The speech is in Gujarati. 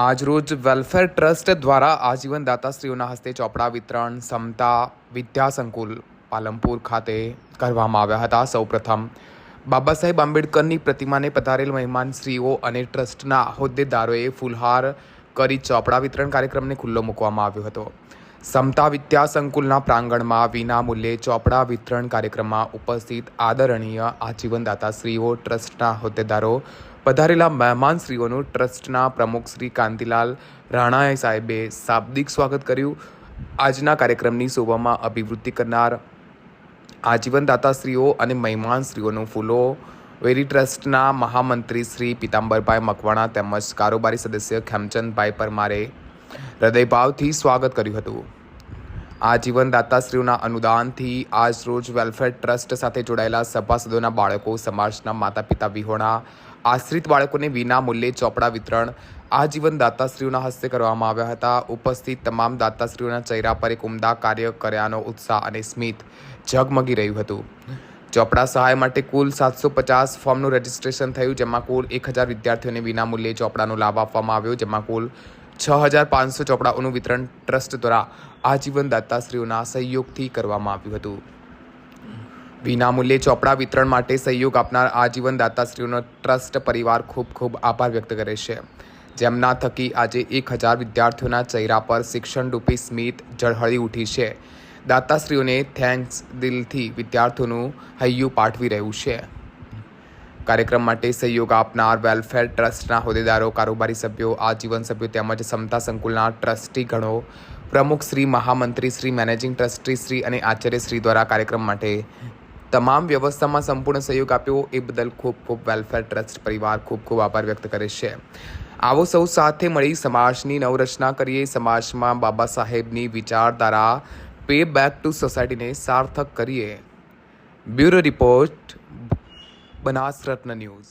આજરોજ વેલફેર ટ્રસ્ટ દ્વારા આજીવન દાતાશ્રીઓના હસ્તે ચોપડા વિતરણ, સમતા, વિદ્યા સંકુલ પાલનપુર ખાતે કરવામાં આવ્યા હતા. સૌપ્રથમ બાબા સાહેબ આંબેડકરની પ્રતિમાને પધારેલ મહેમાનશ્રીઓ અને ટ્રસ્ટના હોદ્દેદારોએ ફૂલહાર કરી ચોપડા વિતરણ કાર્યક્રમને ખુલ્લો મૂકવામાં આવ્યો હતો. સમતા વિદ્યા સંકુલના પ્રાંગણમાં વિના મૂલ્યે ચોપડા વિતરણ કાર્યક્રમમાં ઉપસ્થિત આદરણીય આજીવનદાતા દાતાશ્રીઓ ટ્રસ્ટના હોદ્દેદારો પધારેલા મહેમાનશ્રીઓનું ટ્રસ્ટના પ્રમુખ શ્રી કાંતિલાલ રાણાએ સાહેબે શાબ્દિક સ્વાગત કર્યું. આજના કાર્યક્રમની શોભામાં અભિવૃદ્ધિ કરનાર આજીવનદાતાશ્રીઓ અને મહેમાનશ્રીઓનું ફૂલો, વેરી ટ્રસ્ટના મહામંત્રી શ્રી પિતાંબરભાઈ મકવાણા તેમજ કારોબારી સદસ્ય ખેમચંદભાઈ પરમારે હૃદયભાવથી સ્વાગત કર્યું હતું. આ જીવનદાતાશ્રીઓના અનુદાનથી આજ રોજ વેલફેર ટ્રસ્ટ સાથે જોડાયેલા સભાસદોના બાળકો, સમાજના માતા પિતા વિહોણા આશ્રિત બાળકોને વિના મૂલ્યે ચોપડા વિતરણ આજીવન દાતાશ્રીઓના હસ્તે કરવામાં આવ્યા હતા. ઉપસ્થિત તમામ દાતાશ્રીઓના ચહેરા પર એક ઉમદા કાર્ય કર્યાનો ઉત્સાહ અને સ્મિત ઝગમગી રહ્યું હતું. ચોપડા સહાય માટે કુલ સાતસો પચાસ ફોર્મનું રજીસ્ટ્રેશન થયું, જેમાં કુલ એક હજાર વિદ્યાર્થીઓને વિનામૂલ્યે ચોપડાનો લાભ આપવામાં આવ્યો, જેમાં કુલ છ હજાર પાંચસો ચોપડાઓનું વિતરણ ટ્રસ્ટ દ્વારા આજીવન દાતાશ્રીઓના સહયોગથી કરવામાં આવ્યું હતું. વિનામૂલ્યે ચોપડા વિતરણ માટે સહયોગ આપનાર આજીવન દાતાશ્રીઓનો ટ્રસ્ટ પરિવાર ખૂબ ખૂબ આભાર વ્યક્ત કરે છે. જેમના થકી આજે એક હજાર વિદ્યાર્થીઓના ચહેરા પર શિક્ષણરૂપી સ્મિત ઝળહળી ઉઠી છે. દાતાશ્રીઓને થેન્ક્સ દિલથી વિદ્યાર્થીઓનું હૈયું પાઠવી રહ્યું છે. કાર્યક્રમ માટે સહયોગ આપનાર વેલફેર ટ્રસ્ટના હોદ્દેદારો, કારોબારી સભ્યો, આજીવન સભ્યો તેમજ સમતા સંકુલના ટ્રસ્ટી ગણો પ્રમુખ શ્રી, મહામંત્રી, શ્રી, મેનેજિંગ ટ્રસ્ટી શ્રી અને આચાર્ય શ્રી દ્વારા કાર્યક્રમ માટે તમામ વ્યવસ્થામાં સંપૂર્ણ સહયોગ આપ્યો. એ બદલ ખૂબ ખૂબ વેલફેર ટ્રસ્ટ પરિવાર ખૂબ ખૂબ આભાર વ્યક્ત કરે છે. આવો સૌ સાથે મળી સમાજની નવરચના કરીએ. સમાજમાં બાબા સાહેબની વિચારધારા પે બેક ટુ સોસાયટીને સાર્થક કરીએ. બ્યુરો રિપોર્ટ બનાસ રત્ન ન્યૂઝ.